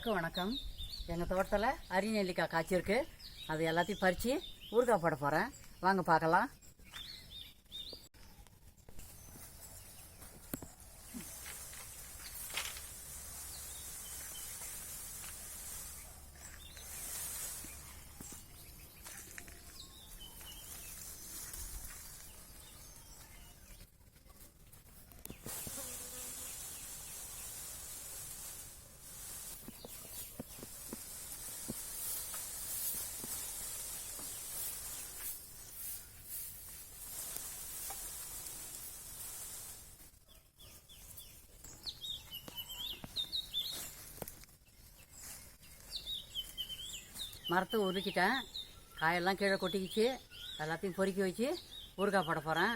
எல்லாருக்கும் வணக்கம். எங்கள் தோட்டத்தில் அரி நெல்லிக்காய் காய்ச்சிருக்கு. அது எல்லாத்தையும் பறித்து ஊறுகாய் போட போகிறேன் வாங்க பார்க்கலாம். மரத்தை உருக்கிட்டேன். காயெல்லாம் கீழே கொட்டிக்கிச்சு. எல்லாத்தையும் பொறுக்கி வச்சு ஊறுகாய் போட போகிறேன்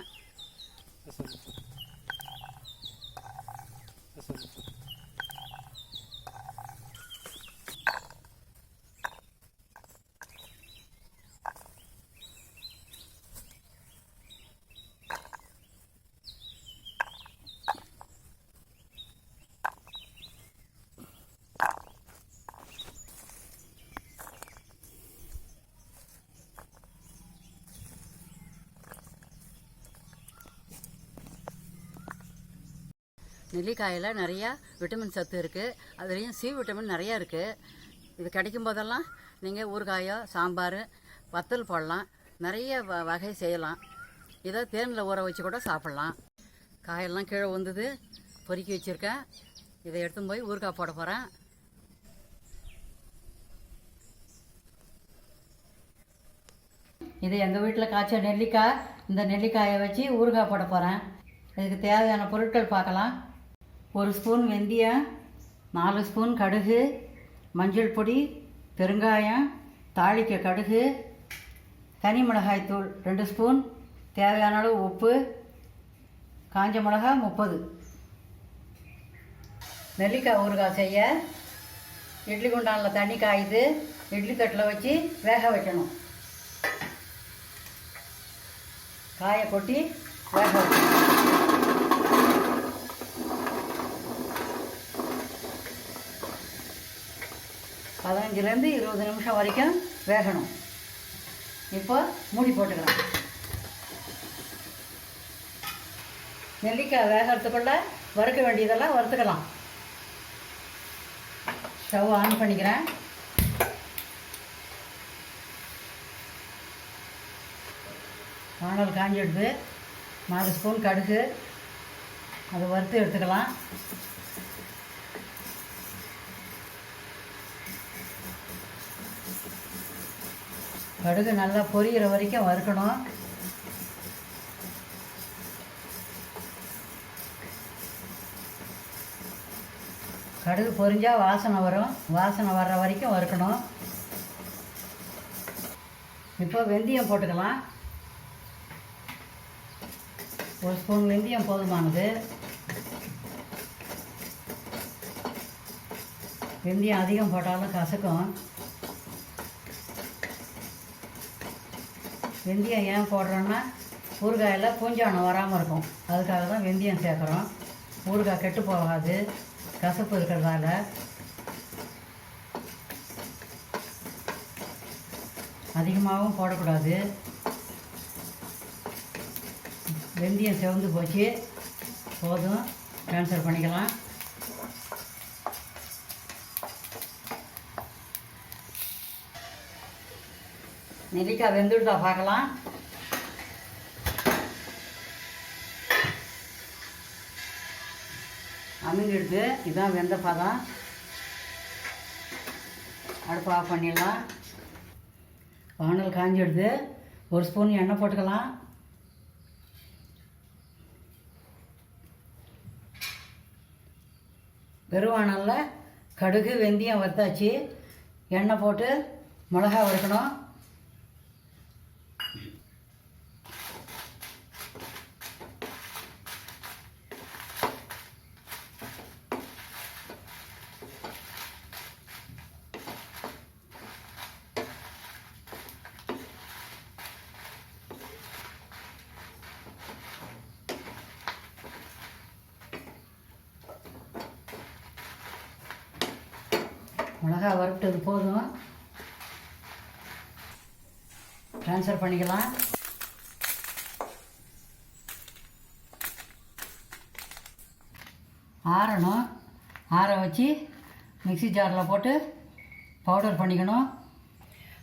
நெல்லிக்காயில் நிறையா விட்டமின் சத்து இருக்குது அதுலேயும் சி விட்டமின் நிறையா இருக்குது இது கிடைக்கும் போதெல்லாம் நீங்கள் ஊறுகாயோ சாம்பார் வத்தல் போடலாம். நிறைய வ வகை செய்யலாம். இதை தேனில் ஊற வச்சு கூட சாப்பிட்லாம். காயெல்லாம் கீழே வந்தது பொறுக்கி வச்சுருக்கேன். இதை எடுத்துன்னு போய் ஊறுகாய் போட போகிறேன் இது எங்கள் வீட்டில் காய்ச்ச நெல்லிக்காய். இந்த நெல்லிக்காயை வச்சு ஊறுகாய் போட போகிறேன் இதுக்கு தேவையான பொருட்கள் பார்க்கலாம். ஒரு ஸ்பூன் வெந்தயம் நாலு ஸ்பூன் கடுகு மஞ்சள் பொடி பெருங்காயம் தாளிக்க கடுகு தனி மிளகாய் தூள் ரெண்டு ஸ்பூன் தேவையான அளவு உப்பு காஞ்ச மிளகாய் முப்பது. நெல்லிக்காய் ஊறுகாய் செய்ய இட்லி குண்டானில் தண்ணி காயுது இட்லி தட்டில் வச்சு வேக வைக்கணும். காயை கொட்டி வேக வைக்கணும். பதினஞ்சுலேருந்து இருபது நிமிஷம் வரைக்கும் வேகணும். இப்போ மூடி போட்டுக்கலாம். நெல்லிக்காய் வேகிறதுக்குள்ள வறுக்க வேண்டியதெல்லாம் வறுத்துக்கலாம். ஸ்டவ் ஆன் பண்ணிக்கிறேன். வானல் காஞ்சிடுது. நாலு ஸ்பூன் கடுகு. அதை வறுத்து எடுத்துக்கலாம். கடுகு நல்லா பொரியிற வரைக்கும் வறுக்கணும். கடுகு பொரிஞ்சால் வாசனை வரும். வாசனை வர்ற வரைக்கும் வறுக்கணும். இப்போ வெந்தயம் போட்டுக்கலாம். ஒரு ஸ்பூன் வெந்தயம் போதுமானது. வெந்தயம் அதிகம் போட்டாலும் கசக்கும். வெந்தயம் ஏன் போடுறோன்னா ஊறுகாயில் பூஞ்சானம் வராமல் இருக்கும். அதுக்காக தான் வெந்தயம் சேர்க்குறோம். ஊறுகாய் கெட்டு போகாது. கசப்பு இருக்கிறதால. அதிகமாகவும் போடக்கூடாது. வெந்தயம் செவந்து போச்சு. போதும். ட்ரான்ஸ்ஃபர் பண்ணிக்கலாம். நெல்லிக்காய் வெந்துடுதா பார்க்கலாம். அமுங்கிடுது இதுதான் வெந்த பதம். அடுப்பு ஆஃப் பண்ணிடலாம். வானல் காஞ்சிடுது. ஒரு ஸ்பூன் எண்ணெய் போட்டுக்கலாம். வெறுவானலில் கடுகு வெந்தயம் வறுத்தாச்சு. எண்ணெய் போட்டு மிளகா வறுக்கணும். மிளகா வறுத்தது போதும். ட்ரான்ஸ்ஃபர் பண்ணிக்கலாம். ஆறணும். ஆற வச்சு மிக்சி ஜாரில் போட்டு பவுடர் பண்ணிக்கணும்.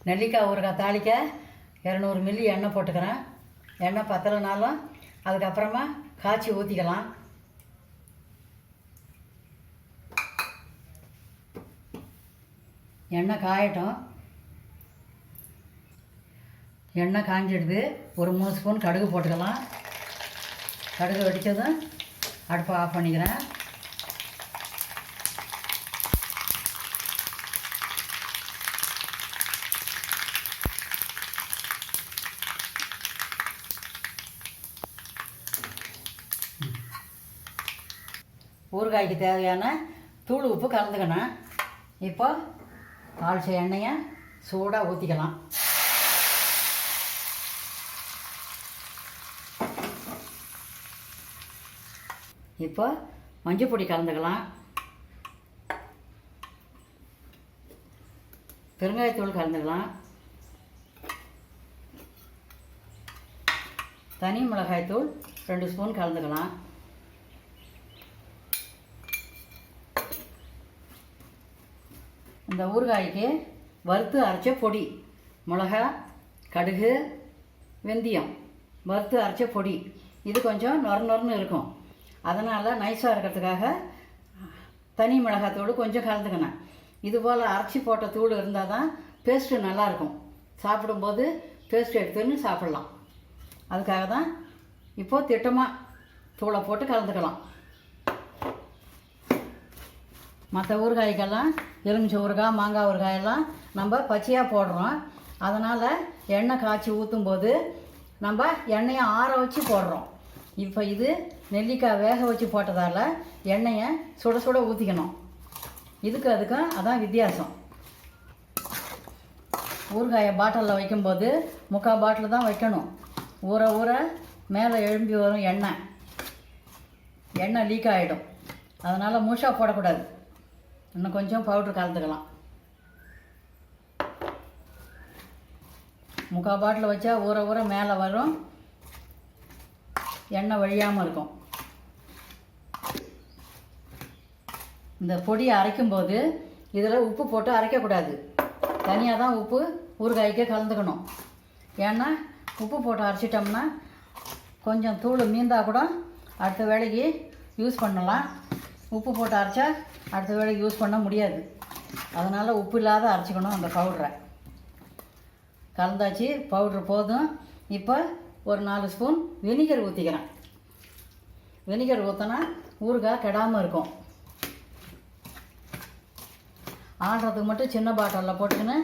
நெல்லிக்காய் ஊறுகாய் தாளிக்க இரநூறு மில்லி எண்ணெய் போட்டுக்கிறேன். எண்ணெய் பத்தலைனாலும் அதுக்கப்புறமா காய்ச்சி ஊற்றிக்கலாம் எண்ணெய் காயட்டும். எண்ணெய் காஞ்சிடுது. ஒரு மூணு ஸ்பூன் கடுகு போட்டுக்கலாம். கடுகு வெடித்ததும் அடுப்பை ஆஃப் பண்ணிக்கிறேன். ஊறுகாய்க்கு தேவையான தூள் உப்பு கலந்துக்கணும். இப்போ தாளிச்ச எண்ணெயை சூடாக ஊற்றிக்கலாம் இப்போ மஞ்சள் பொடி கலந்துக்கலாம். பெருங்காயத்தூள் கலந்துக்கலாம். தனி மிளகாய்த்தூள் ரெண்டு ஸ்பூன் கலந்துக்கலாம். இந்த ஊறுகாய்க்கு வறுத்து அரைச்ச பொடி மிளகா கடுகு வெந்தயம் வறுத்து அரைச்ச பொடி. இது கொஞ்சம் நொர நொறுன்னு இருக்கும். அதனால் நைஸாக இருக்கிறதுக்காக தனி மிளகாத்தூள் கொஞ்சம் கலந்துக்கினேன் இது போல் அரைச்சி போட்ட தூள் இருந்தால் தான் பேஸ்ட்டு நல்லாயிருக்கும் சாப்பிடும்போது பேஸ்ட் எடுத்துன்னு சாப்பிட்லாம். அதுக்காக தான் இப்போது திட்டமாக தூளை போட்டு கலந்துக்கலாம். மற்ற ஊறுகாய்க்கெல்லாம் எலுமிச்சை ஊறுகாய் மாங்காய் ஊறுகாயெல்லாம் நம்ம பச்சையாக போடுறோம். அதனால் எண்ணெய் காய்ச்சி ஊற்றும் போது நம்ம எண்ணெயை ஆற வச்சு போடுறோம். இப்போ இது நெல்லிக்காய் வேக வச்சு போட்டதால் எண்ணெயை சுட சுட ஊற்றிக்கணும் இதுக்கு அதுக்கும் அதான் வித்தியாசம். ஊறுகாயை பாட்டிலில் வைக்கும்போது முக்கால் பாட்டில் தான் வைக்கணும். ஊற ஊற மேலே எழும்பி வரும் எண்ணெய். எண்ணெய் லீக் ஆகிடும் அதனால் மூஷாக போடக்கூடாது. இன்னும் கொஞ்சம் பவுட்ரு கலந்துக்கலாம். முக்கால் பாட்டில் வச்சா ஊற ஊற மேலே வரும். எண்ணெய் வழியாமல் இருக்கும். இந்த பொடியை அரைக்கும்போது இதில் உப்பு போட்டு அரைக்கக்கூடாது. தனியாக தான் உப்பு ஊறுகாய்க்கே கலந்துக்கணும். ஏன்னா உப்பு போட்டு அரைச்சிட்டோம்னா கொஞ்சம் தூள் மீந்தால் கூட அடுத்த வேலைக்கு யூஸ் பண்ணலாம். உப்பு போட்டு அரைச்சா அடுத்த வேலைக்கு யூஸ் பண்ண முடியாது. அதனால் உப்பு இல்லாத அரைச்சிக்கணும் அந்த பவுடரை கலந்தாச்சு பவுட்ரு போதும். இப்போ ஒரு நாலு ஸ்பூன் வினிகர் ஊற்றிக்கிறேன் வினிகர் ஊற்றினா ஊறுகாய் கெடாமல் இருக்கும். ஆடுறதுக்கு மட்டும் சின்ன பாட்டிலில் போட்டுக்கின்னு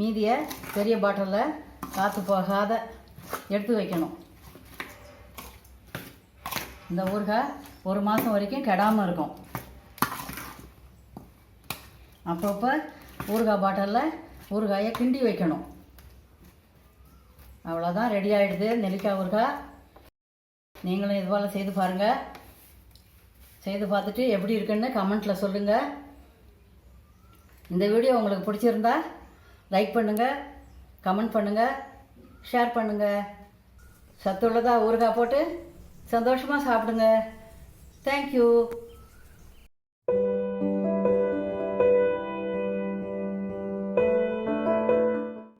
மீதியை பெரிய பாட்டிலில் காற்று போகாத எடுத்து வைக்கணும். இந்த ஊறுகாய் ஒரு மாதம் வரைக்கும் கெடாமல் இருக்கும். அப்பப்போ ஊறுகாய் பாட்டிலில் ஊறுகாயை கிண்டி வைக்கணும். அவ்வளோதான் ரெடி ஆகிடுது நெல்லிக்காய் ஊறுகாய். நீங்களும் இதுபோல் செய்து பாருங்கள் செய்து பார்த்துட்டு எப்படி இருக்குன்னு கமெண்ட்டில் சொல்லுங்கள் இந்த வீடியோ உங்களுக்கு பிடிச்சிருந்தா லைக் பண்ணுங்கள் கமெண்ட் பண்ணுங்கள் ஷேர் பண்ணுங்கள் சத்துள்ளதாக ஊறுகாய் போட்டு சந்தோஷமாக சாப்பிடுங்க. Thank you.